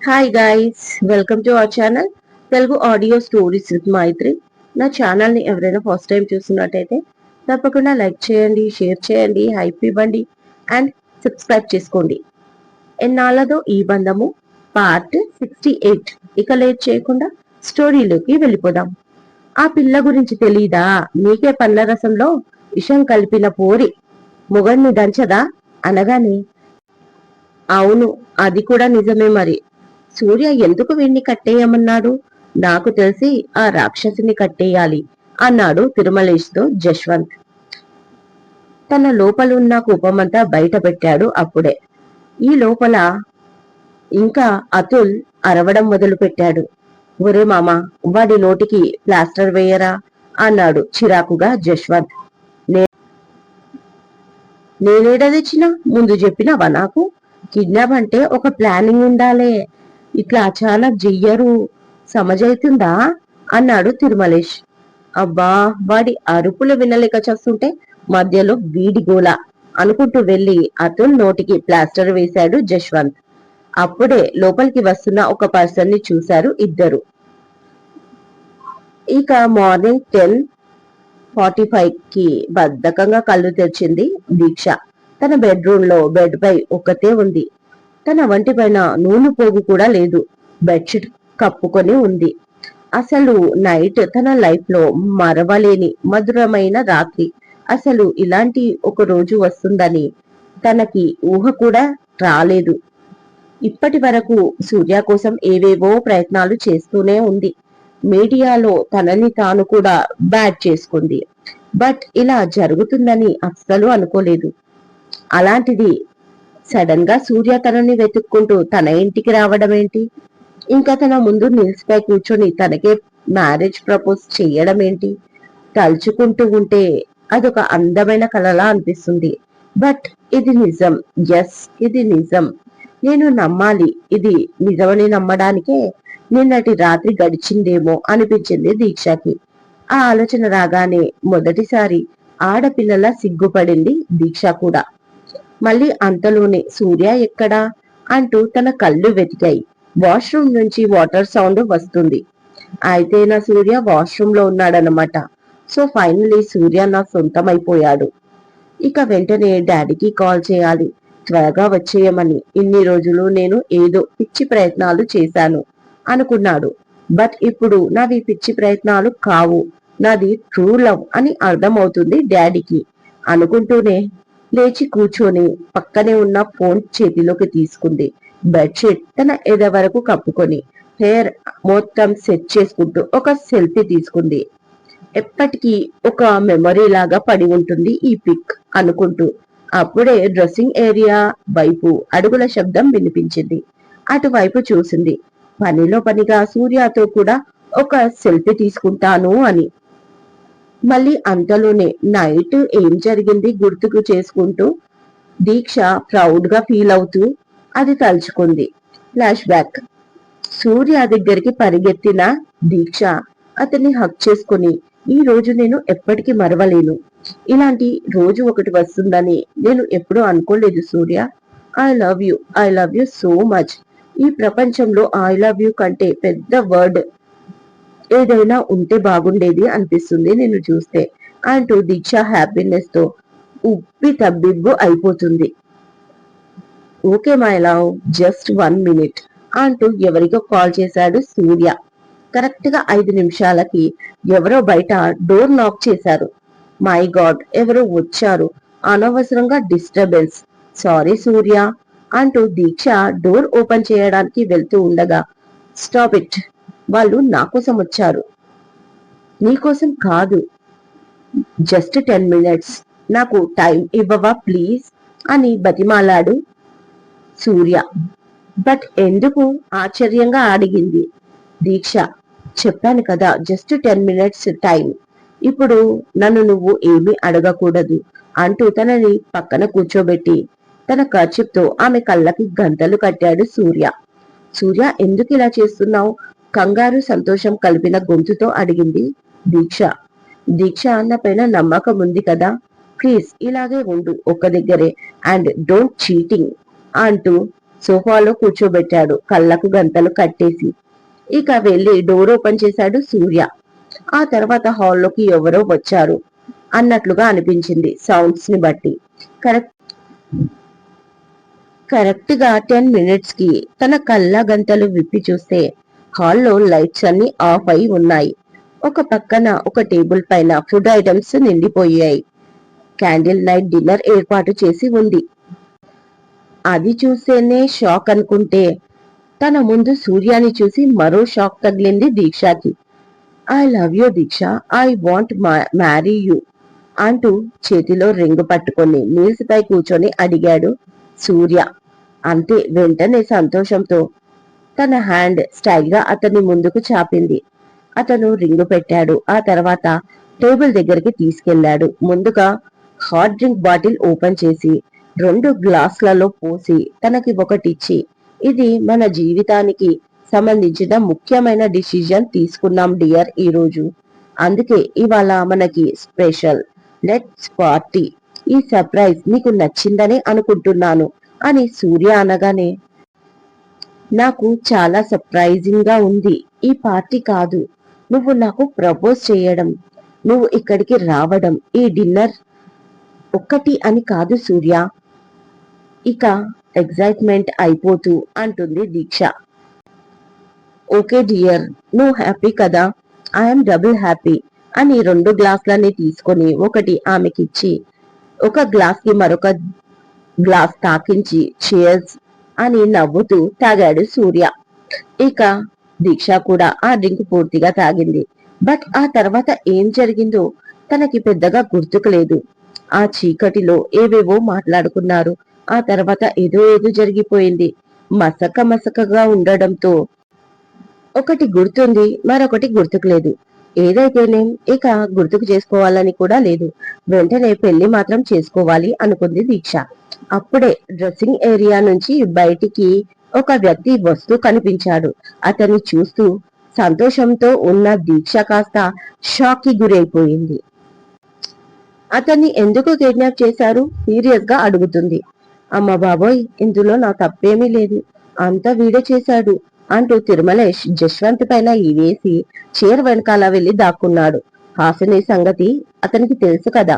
Hi guys welcome to our channel Telugu audio stories with Maitri నా ఛానల్ని ఎవరైనా first time చూస్తున్నట్టయితే తప్పకుండా లైక్ చేయండి షేర్ చేయండి హైప్ ఇవ్వండి అండ్ సబ్స్క్రైబ్ చేసుకోండి. ఎన్నాళ్ళదో ఈ బంధము పార్ట్ సిక్స్టీ ఎయిట్ ఇక లేట్ చేయకుండా స్టోరీలోకి వెళ్ళిపోదాం. ఆ పిల్ల గురించి తెలీదా? మీకే పళ్ళ రసంలో విషం కలిపిన పోరి. మొగడ్ని దంచదా? అనగానే అవును అది కూడా నిజమే మరి. సూర్య ఎందుకు వీణ్ణి కట్టేయమన్నాడు? నాకు తెలిసి ఆ రాక్షసిని కట్టేయాలి అన్నాడు తిరుమలేష్తో జశ్వంత్. తన లోపలున్న కోపమంతా బయట పెట్టాడు అప్పుడే. ఈ లోపల ఇంకా అతుల్ అరవడం మొదలు పెట్టాడు ఒరే మామ వాడి నోటికి ప్లాస్టర్ వేయరా? అన్నాడు చిరాకుగా జశ్వంత్. నేనేడా తెచ్చినా? ముందు చెప్పినావా నాకు? కిడ్నాప్ అంటే ఒక ప్లానింగ్ ఉండాలే. ఇట్లా అచానక్ జయ్యరు. సమజైతుందా? అన్నాడు తిరుమలేష్. అబ్బా వాడి అరుపులు వినలేక చేస్తుంటే మధ్యలో వీడి గోల అనుకుంటూ వెళ్ళి అతను నోటికి ప్లాస్టర్ వేశాడు జశ్వంత్. అప్పుడే లోపలికి వస్తున్న ఒక పర్సన్ని చూశారు ఇద్దరు. ఇక మార్నింగ్ టెన్ ఫార్టీ ఫైవ్కి బద్ధకంగా కళ్ళు తెరిచింది దీక్ష. తన బెడ్రూమ్లో బెడ్ పై ఒకతే ఉంది. తన వంటి పైన నూనె పోగు కూడా లేదు. బెడ్షీట్ కప్పుకొని ఉంది. అసలు నైట్ తన లైఫ్లో మరవలేని మధురమైన రాత్రి. అసలు ఇలాంటి ఒక రోజు వస్తుందని తనకి ఊహ కూడా రాలేదు. ఇప్పటి వరకు సూర్య కోసం ఏవేవో ప్రయత్నాలు చేస్తూనే ఉంది. మీడియాలో తనని తాను కూడా బ్యాడ్ చేసుకుంది. బట్ ఇలా జరుగుతుందని అస్సలు అనుకోలేదు. అలాంటిది సడన్గా సూర్య తనని వెతుక్కుంటూ తన ఇంటికి రావడం ఏంటి? ఇంకా తన ముందు నిలిచిపై కూర్చొని తనకే మ్యారేజ్ ప్రపోజ్ చేయడం ఏంటి? తలుచుకుంటూ ఉంటే అదొక అందమైన కలలా అనిపిస్తుంది. బట్ ఇది నిజం. ఎస్ ఇది నిజం. నేను నమ్మాలి. ఇది నిజమని నమ్మడానికే నిన్నటి రాత్రి గడిచిందేమో అనిపించింది దీక్షకి. ఆ ఆలోచన రాగానే మొదటిసారి ఆడపిల్లల సిగ్గుపడింది దీక్ష కూడా. మళ్ళీ అంతలోనే సూర్య ఎక్కడా? అంటూ తన కళ్ళు వెతికాయి. వాష్రూమ్ నుంచి వాటర్ సౌండ్ వస్తుంది. అయితే నా సూర్య వాష్రూమ్లో ఉన్నాడనమాట సో ఫైనలీ సూర్య నా సొంతమైపోయాడు. ఇక వెంటనే డాడీకి కాల్ చేయాలి. త్వరగా వచ్చేయమని. ఇన్ని రోజులు నేను ఏదో పిచ్చి ప్రయత్నాలు చేశాను అనుకున్నాడు. బట్ ఇప్పుడు నావి పిచ్చి ప్రయత్నాలు కావు. నాది ట్రూ లవ్ అని అర్థమవుతుంది డాడీకి. అనుకుంటూనే లేచి కూర్చొని పక్కనే ఉన్న ఫోన్ చేతిలోకి తీసుకుంది. బెడ్షీట్ తన ఎద వరకు కప్పుకొని హెయిర్ మొత్తం సెట్ చేసుకుంటూ ఒక సెల్ఫీ తీసుకుంది. ఎప్పటికీ ఒక మెమరీ లాగా పడి ఉంటుంది ఈ పిక్ అనుకుంటూ అప్పుడే డ్రెస్సింగ్ ఏరియా వైపు అడుగుల శబ్దం వినిపించింది. అటువైపు చూసింది. పనిలో పనిగా సూర్యతో కూడా ఒక సెల్ఫీ తీసుకుంటాను అని మళ్ళీ అంతలోనే నైట్ ఏం జరిగింది గుర్తుకు చేసుకుంటూ దీక్ష ప్రౌడ్గా ఫీల్ అవుతూ అది తలుచుకుంది. ఫ్లాష్ బ్యాక్ సూర్య దగ్గరికి పరిగెత్తిన దీక్ష అతన్ని హక్ చేసుకుని ఈ రోజు నేను ఎప్పటికీ మరవలేను. ఇలాంటి రోజు ఒకటి వస్తుందని నేను ఎప్పుడూ అనుకోలేదు Surya. I love you I love you so much ఈ ప్రపంచంలో ఐ లవ్ యు కంటే పెద్ద వర్డ్ ఏదైనా ఉంటే బాగుండేది అనిపిస్తుంది నేను చూస్తే అంటూ దీక్ష హ్యాపీనెస్తో ఉప్పి తబ్బిబ్బు అయిపోతుంది. Okay my love just one minute అంటూ ఎవరికో కాల్ చేశాడు సూర్య. కరెక్ట్గా ఐదు నిమిషాలకి ఎవరో బయట డోర్ నాక్ చేశారు. మై గాడ్ ఎవరో వచ్చారు. అనవసరంగా డిస్టర్బెన్స్ సారీ సూర్య అంటూ దీక్ష డోర్ ఓపెన్ చేయడానికి వెళ్తూ ఉండగా స్టాప్ ఇట్ వాళ్ళు నా కోసం వచ్చారు. నీకోసం కాదు. జస్ట్ టెన్ మినిట్స్ నాకు టైం ఇవ్వవా ప్లీజ్ అని బతిమాలాడు సూర్య. బట్ ఎందుకు? ఆశ్చర్యంగా అడిగింది దీక్ష. చెప్పాను కదా జస్ట్ టెన్ మినిట్స్ టైం ఇప్పుడు నన్ను నువ్వు ఏమీ అడగకూడదు అంటూ తనని పక్కన కూర్చోబెట్టి తన ఖర్చుతో ఆమె కళ్ళకి గంతలు కట్టాడు సూర్య. సూర్య ఎందుకు ఇలా చేస్తున్నావు? కంగారు సంతోషం కలిపిన గొంతుతో అడిగింది దీక్ష. దీక్ష అన్న పైన నమ్మకం ఉంది కదా? ప్లీజ్ ఇలాగే ఉండు ఒక్క దగ్గరే. అండ్ డోంట్ చీటింగ్ అంటూ సోఫాలో కూర్చోబెట్టాడు కళ్ళకు గంతలు కట్టేసి. ఇక వెళ్ళి డోర్ ఓపెన్ చేశాడు సూర్య. ఆ తర్వాత హాల్లోకి ఎవరో వచ్చారు అన్నట్లుగా అనిపించింది సౌండ్స్ని బట్టి. కరెక్ట్ కరెక్ట్గా టెన్ మినిట్స్కి తన కళ్ళ గంతలు విప్పి చూస్తే హాల్లో లైట్స్ అన్ని ఆఫ్ అయి ఉన్నాయి. ఒక పక్కన ఒక టేబుల్ పైన ఫుడ్ ఐటమ్స్ నిండిపోయాయి. క్యాండిల్ నైట్ డిన్నర్ ఏర్పాటు చేసి ఉంది. అది చూసేనే షాక్ అనుకుంటే తన ముందు సూర్యాని చూసి మరో షాక్ తగిలింది దీక్షకి. I love you Deeksha I want marry you అంటూ చేతిలో రింగు పట్టుకొని నీల్స్ పై కూర్చొని అడిగాడు సూర్య. అంతే వెంటనే సంతోషంతో తన హ్యాండ్ స్టైల్గా అతన్ని ముందుకు చాపింది. అతను రింగు పెట్టాడు. ఆ తర్వాత టేబుల్ దగ్గరికి తీసుకెళ్ళాడు ముందుగా హాట్ డ్రింక్ బాటిల్ ఓపెన్ చేసి రెండు గ్లాసులలో పోసి తనకి ఒకటిచ్చి ఇది మన జీవితానికి సంబంధించిన ముఖ్యమైన డిసిజన్ తీసుకున్నాం డియర్ ఈ రోజు అందుకే ఇవాళ మనకి స్పెషల్ లెట్స్ పార్టీ. ఈ సర్ప్రైజ్ నీకు నచ్చిందని అనుకుంటున్నాను అని సూర్య అనగానే నాకు చాలా సర్ప్రైజింగ్గా ఉంది. ఈ పార్టీ కాదు. నువ్వు నాకు ప్రపోజ్ చేయడం నువ్వు ఇక్కడికి రావడం ఈ డిన్నర్ ఒక్కటి అని కాదు సూర్య. ఇక ఎగ్జైట్మెంట్ అయిపోతూ అంటుంది దీక్ష. ఓకే డియర్ నువ్వు హ్యాపీ కదా? ఐఎమ్ డబుల్ హ్యాపీ అని రెండు గ్లాసులని తీసుకొని ఒకటి ఆమెకిచ్చి ఒక గ్లాస్కి మరొక గ్లాస్ తాకించి చేర్స్ అని నవ్వుతూ తాగాడు సూర్య. ఇక దీక్ష కూడా ఆ డ్రింక్ పూర్తిగా తాగింది. బట్ ఆ తర్వాత ఏం జరిగిందో తనకి పెద్దగా గుర్తుకు లేదు. ఆ చీకటిలో ఏవేవో మాట్లాడుకున్నారు. ఆ తర్వాత ఏదో ఏదో జరిగిపోయింది. మసక మసకగా ఉండడంతో ఒకటి గుర్తుంది మరొకటి గుర్తుకు లేదు. ఏదైతేనేం ఇక గుర్తుకు చేసుకోవాలని కూడా లేదు. వెంటనే పెళ్ళి మాత్రం చేసుకోవాలి అనుకుంది దీక్ష. అప్పుడే డ్రెస్సింగ్ ఏరియా నుంచి బయటికి ఒక వ్యక్తి వస్తూ కనిపించాడు. అతన్ని చూస్తూ సంతోషంతో ఉన్న దీక్ష కాస్త షాక్కి గురైపోయింది. అతన్ని ఎందుకు కిడ్నాప్ చేశారు? సీరియస్గా అడుగుతుంది. అమ్మ బాబోయ్ ఇందులో నా తప్పేమీ లేదు. అంతా వీడే చేశాడు అంటూ తిరుమలేష్ జశ్వంత్ పైన వేసి చీర వెనకాల వెళ్ళి దాక్కున్నాడు. హాసిని సంగతి అతనికి తెలుసు కదా.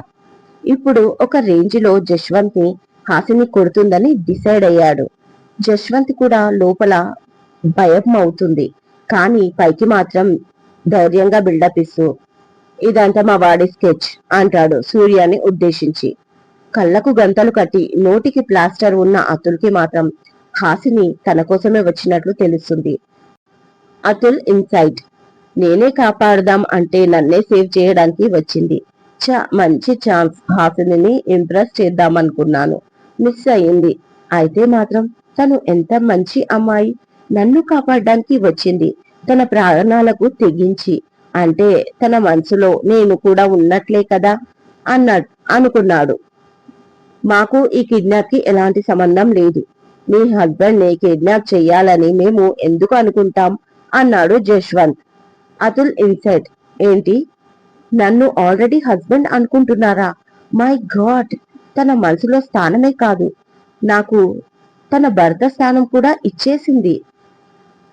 ఇప్పుడు ఒక రేంజ్లో జశ్వంత్ని హాసిని కొడుతుందని డిసైడ్ అయ్యాడు. జశ్వంత్ కూడా లోపల భయం అవుతుంది. కానీ పైకి మాత్రం ధైర్యంగా బిల్డప్ ఇస్తూ ఇదంతా మా వాడి స్కెచ్ అంటాడు సూర్యాని ఉద్దేశించి. కళ్ళకు గంతలు కట్టి నోటికి ప్లాస్టర్ ఉన్న అతుల్కి మాత్రం హాసిని తన కోసమే వచ్చినట్లు తెలుస్తుంది. అతుల్ ఇన్సైట్. నేనే కాపాడదాం అంటే నన్నే సేవ్ చేయడానికి వచ్చింది. చ మంచి ఛాన్స్. హాసిని ఇంప్రెస్ చేద్దామనుకున్నాను. మిస్ అయింది అయితే మాత్రం తను ఎంత మంచి అమ్మాయి. నన్ను కాపాడడానికి వచ్చింది. తన ప్రాణాలకు తెగించి. అంటే తన మనసులో నేను కూడా ఉన్నట్లే కదా? అన్న అనుకున్నాడు. మాకు ఈ కిడ్నాప్కి ఎలాంటి సంబంధం లేదు. మీ హస్బెండ్ని కిడ్నాప్ చేయాలని మేము ఎందుకు అనుకుంటాం? అన్నాడు జశ్వంత్. అతుల్ ఇన్సైట్ ఏంటి? నన్ను ఆల్రెడీ హస్బెండ్ అనుకుంటున్నారా? My god! తన మనసులో స్థానమే కాదు. నాకు తన భర్త స్థానం కూడా ఇచ్చేసింది.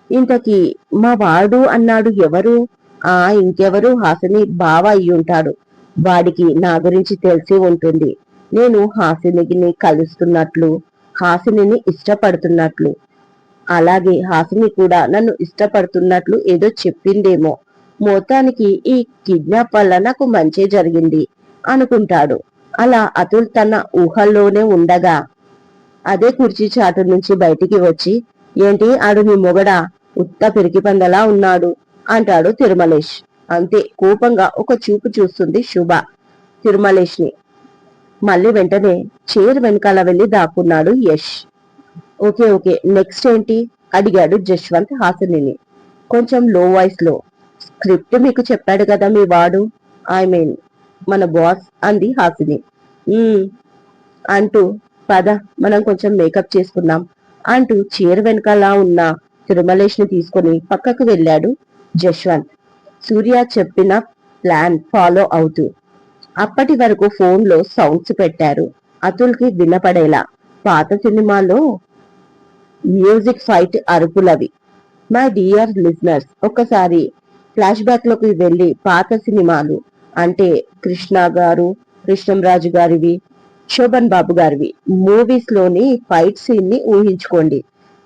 ఇంతకీ మా వాడు అన్నాడు ఎవరు? ఆ ఇంకెవరు? హాసిని బావ అయి ఉంటాడు. వాడికి నా గురించి తెలిసి ఉంటుంది. నేను హాసినిని కలుస్తున్నట్లు హాసినిని ఇష్టపడుతున్నట్లు. అలాగే హాసిని కూడా నన్ను ఇష్టపడుతున్నట్లు ఏదో చెప్పిందేమో. మొత్తానికి ఈ కిడ్నాప్ వల్ల నాకు మంచి జరిగింది అనుకుంటాడు. అలా అతుల్ తన ఊహల్లోనే ఉండగా అదే కుర్చీ చాటు నుంచి బయటికి వచ్చి ఏంటి ఆడు నీ మొగడా? ఉత్త పిరికి పందలా ఉన్నాడు అంటాడు తిరుమలేష్. అంతే కోపంగా ఒక చూపు చూస్తుంది శుభ తిరుమలేష్ని మళ్ళీ వెంటనే చైర్ వెనకాల వెళ్ళి దాక్కున్నాడు యష్. Okay okay. నెక్స్ట్ ఏంటి? అడిగాడు జశ్వంత్ హాసినిని. కొంచెం లో వాయిస్లో. స్క్రిప్ట్ మీకు చెప్పాడు కదా మీ వాడు? ఐ మీన్ మన బాస్ అంది హాసిని. అంటూ పద మనం కొంచెం మేకప్ చేసుకుందాం. అంటూ చీర వెనకాల ఉన్న తిరుమలేష్ని తీసుకుని పక్కకు వెళ్ళాడు జశ్వంత్. సూర్య చెప్పిన ప్లాన్ ఫాలో అవుతూ అప్పటి వరకు ఫోన్లో సౌండ్స్ పెట్టారు. అతుల్కి వినపడేలా. పాత సినిమాలో మ్యూజిక్ ఫైట్ అరుపులవి. మై డియర్ లిజనర్స్ ఒక్కసారి ఫ్లాష్ బ్యాక్లోకి వెళ్ళి పాత సినిమాలు అంటే కృష్ణ గారు కృష్ణంరాజు గారివి శోభన్ బాబు గారివి మూవీస్లోని ఫైట్ సీన్ని ఊహించుకోండి.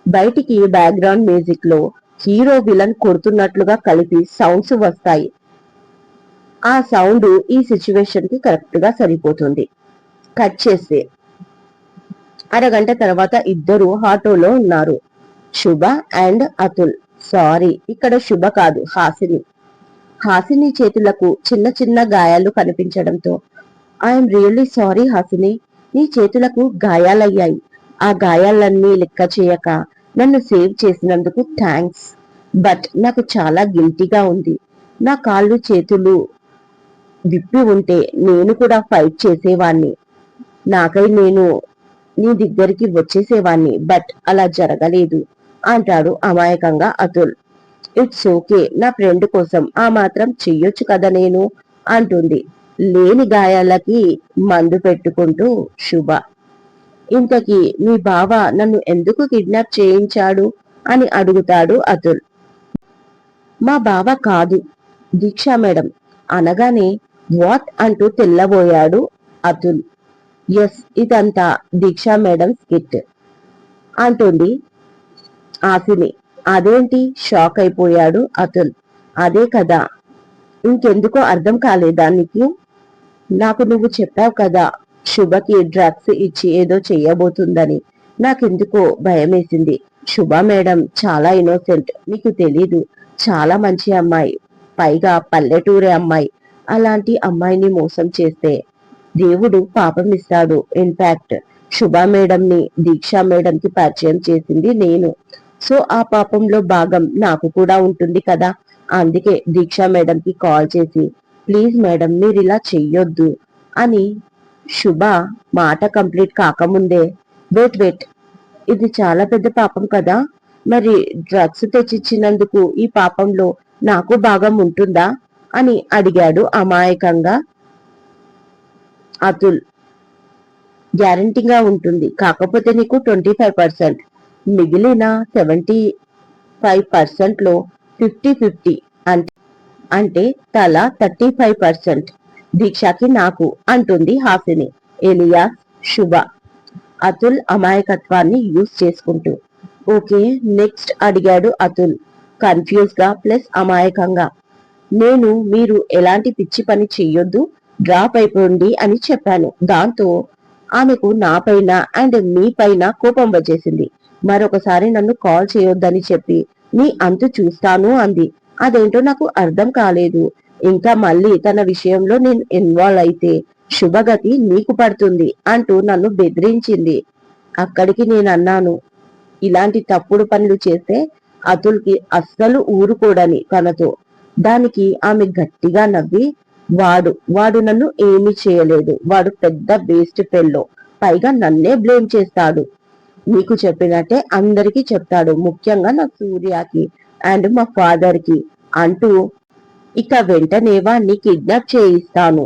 బయటికి బ్యాక్గ్రౌండ్ మ్యూజిక్లో హీరో విలన్ కొడుతున్నట్లుగా కలిపి సౌండ్స్ వస్తాయి. ఆ సౌండ్ ఈ సిచ్యువేషన్కి కరెక్ట్గా సరిపోతుంది. కట్ చేస్తే అరగంట తర్వాత ఇద్దరు ఆటోలో ఉన్నారు. శుభ అండ్ అతుల్. సారీ ఇక్కడ శుభ కాదు హాసిని. హాసిని చేతులకు చిన్న చిన్న గాయాలు కనిపించడంతో ఐఎమ్ రియల్లీ సారీ హాసిని. నీ చేతులకు గాయాలయ్యాయి. ఆ గాయాలన్నీ లెక్క చేయక నన్ను సేవ్ చేసినందుకు థ్యాంక్స్. బట్ నాకు చాలా గిల్టీగా ఉంది. నా కాళ్ళు చేతులు విప్పి ఉంటే నేను కూడా ఫైట్ చేసేవాణ్ణి. నాకై నేను నీ దగ్గరికి వచ్చేసేవాణ్ణి బట్ అలా జరగలేదు. అంటాడు అమాయకంగా అతుల్. ఇట్స్ ఓకే నా ఫ్రెండ్ కోసం ఆ మాత్రం చెయ్యొచ్చు కదా నేను? అంటుంది. లేని గాయాలకి మందు పెట్టుకుంటూ శుభ. ఇంతకీ మీ బావ నన్ను ఎందుకు కిడ్నాప్ చేయించాడు? అని అడుగుతాడు అతుల్. మా బావ కాదు. దీక్షా మేడం అనగానే వాట్ అంటూ తెల్లబోయాడు అతుల్. ఎస్ ఇదంతా దీక్షా మేడం స్కిట్ అంటుంది ఆసిని అదేంటి? షాక్ అయిపోయాడు అతుల్. అదే కదా. ఇంకెందుకో అర్థం కాలేదానికి నాకు? నువ్వు చెప్పావు కదా శుభకి డ్రగ్స్ ఇచ్చి ఏదో చెయ్యబోతుందని నాకెందుకో భయమేసింది. శుభ మేడం చాలా ఇన్నోసెంట్. నీకు తెలీదు. చాలా మంచి అమ్మాయి. పైగా పల్లెటూరే అమ్మాయి. అలాంటి అమ్మాయిని మోసం చేస్తే దేవుడు పాపం ఇస్తాడు. ఇన్ఫాక్ట్ శుభ మేడంని దీక్షా మేడంకి పరిచయం చేసింది నేను. సో ఆ పాపంలో భాగం నాకు కూడా ఉంటుంది కదా. అందుకే దీక్షా మేడంకి కాల్ చేసి ప్లీజ్ మేడం మీరు ఇలా చెయ్యొద్దు అని శుభ మాట కంప్లీట్ కాకముందే వెయిట్ వెయిట్ ఇది చాలా పెద్ద పాపం కదా. మరి డ్రగ్స్ తెచ్చిచ్చినందుకు ఈ పాపంలో నాకు భాగం ఉంటుందా? అని అడిగాడు అమాయకంగా. అతుల్. గ్యారంటీగా ఉంటుంది. కాకపోతే నీకు ట్వంటీ ఫైవ్ పర్సెంట్. మిగిలిన సెవెంటీ ఫైవ్ పర్సెంట్లో ఫిఫ్టీ ఫిఫ్టీ అంటే అంటే తల థర్టీ ఫైవ్ పర్సెంట్. దీక్షకి నాకు అంటుంది హాసిని ఎలియా శుభ. అతుల్ అమాయకత్వాన్ని యూజ్ చేసుకుంటూ. ఓకే నెక్స్ట్ అడిగాడు అతుల్. కన్ఫ్యూజ్గా ప్లస్ అమాయకంగా. నేను మీరు ఎలాంటి పిచ్చి పని చెయ్యొద్దు. డ్రాప్ అయిపోండి అని చెప్పాను. దాంతో ఆమెకు నా పైన అండ్ మీ పైన కోపం వచ్చేసింది. మరొకసారి నన్ను కాల్ చేయొద్దని చెప్పి నీ అంతు చూస్తాను అంది. అదేంటో నాకు అర్థం కాలేదు. ఇంకా మళ్ళీ తన విషయంలో నేను ఇన్వాల్వ్ అయితే శుభగతి నీకు పడుతుంది అంటూ నన్ను బెదిరించింది. అక్కడికి నేను అన్నాను ఇలాంటి తప్పుడు పనులు చేస్తే అతుల్కి అస్సలు ఊరుకోడని తనతో. దానికి ఆమె గట్టిగా నవ్వి వాడు వాడు నన్ను ఏమీ చేయలేదు. వాడు పెద్ద వేస్ట్ పెళ్ళో. పైగా నన్నే బ్లేమ్ చేస్తాడు. నీకు చెప్పినట్టే అందరికీ చెప్తాడు ముఖ్యంగా నా సూర్యకి అండ్ మా ఫాదర్కి అంటూ ఇక వెంటనే వాణ్ణి కిడ్నాప్ చేయిస్తాను.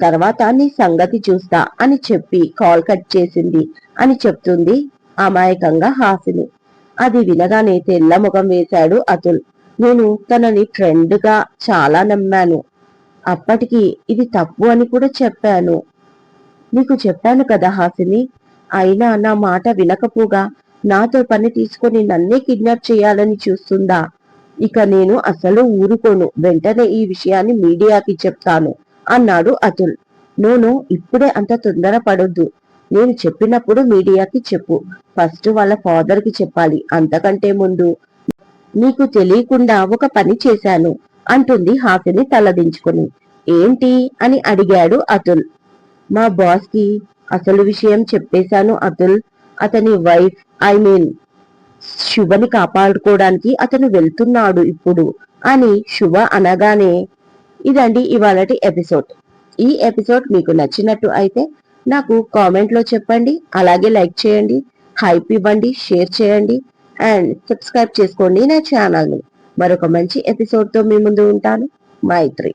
తర్వాత నీ సంగతి చూస్తా అని చెప్పి కాల్ కట్ చేసింది అని చెప్తుంది అమాయకంగా హాసిని. అది వినగానే తెల్ల ముఖం వేశాడు అతుల్. నేను తనని ఫ్రెండ్గా చాలా నమ్మాను. అప్పటికి ఇది తప్పు అని కూడా చెప్పాను. నీకు చెప్పాను కదా హాసిని. అయినా నా మాట వినకపోగా నాతో పని తీసుకొని నన్నే కిడ్నాప్ చేయాలని చూస్తుందా? ఇక నేను అసలు ఊరుకోను. వెంటనే ఈ విషయాన్ని మీడియాకి చెప్తాను అన్నాడు అతుల్. నోను ఇప్పుడే అంత తొందర పడొద్దు. నేను చెప్పినప్పుడు మీడియాకి చెప్పు. ఫస్ట్ వాళ్ళ ఫాదర్కి చెప్పాలి. అంతకంటే ముందు నీకు తెలియకుండా ఒక పని చేశాను. అంటుంది హాసిని తలదించుకుని. ఏంటి? అని అడిగాడు అతుల్. మా బాస్కి అసలు విషయం చెప్పేశాను అతుల్. అతని వైఫ్ ఐ మీన్ శుభని కాపాడుకోవడానికి అతను వెళ్తున్నాడు ఇప్పుడు అని శుభ అనగానే ఇదండి ఇవాళటి ఎపిసోడ్. ఈ ఎపిసోడ్ మీకు నచ్చినట్టు అయితే నాకు కామెంట్లో చెప్పండి అలాగే లైక్ చేయండి హైప్ ఇవ్వండి షేర్ చేయండి అండ్ సబ్స్క్రైబ్ చేసుకోండి నా ఛానల్ని. మరొక మంచి ఎపిసోడ్తో మీ ముందు ఉంటాను. మైత్రి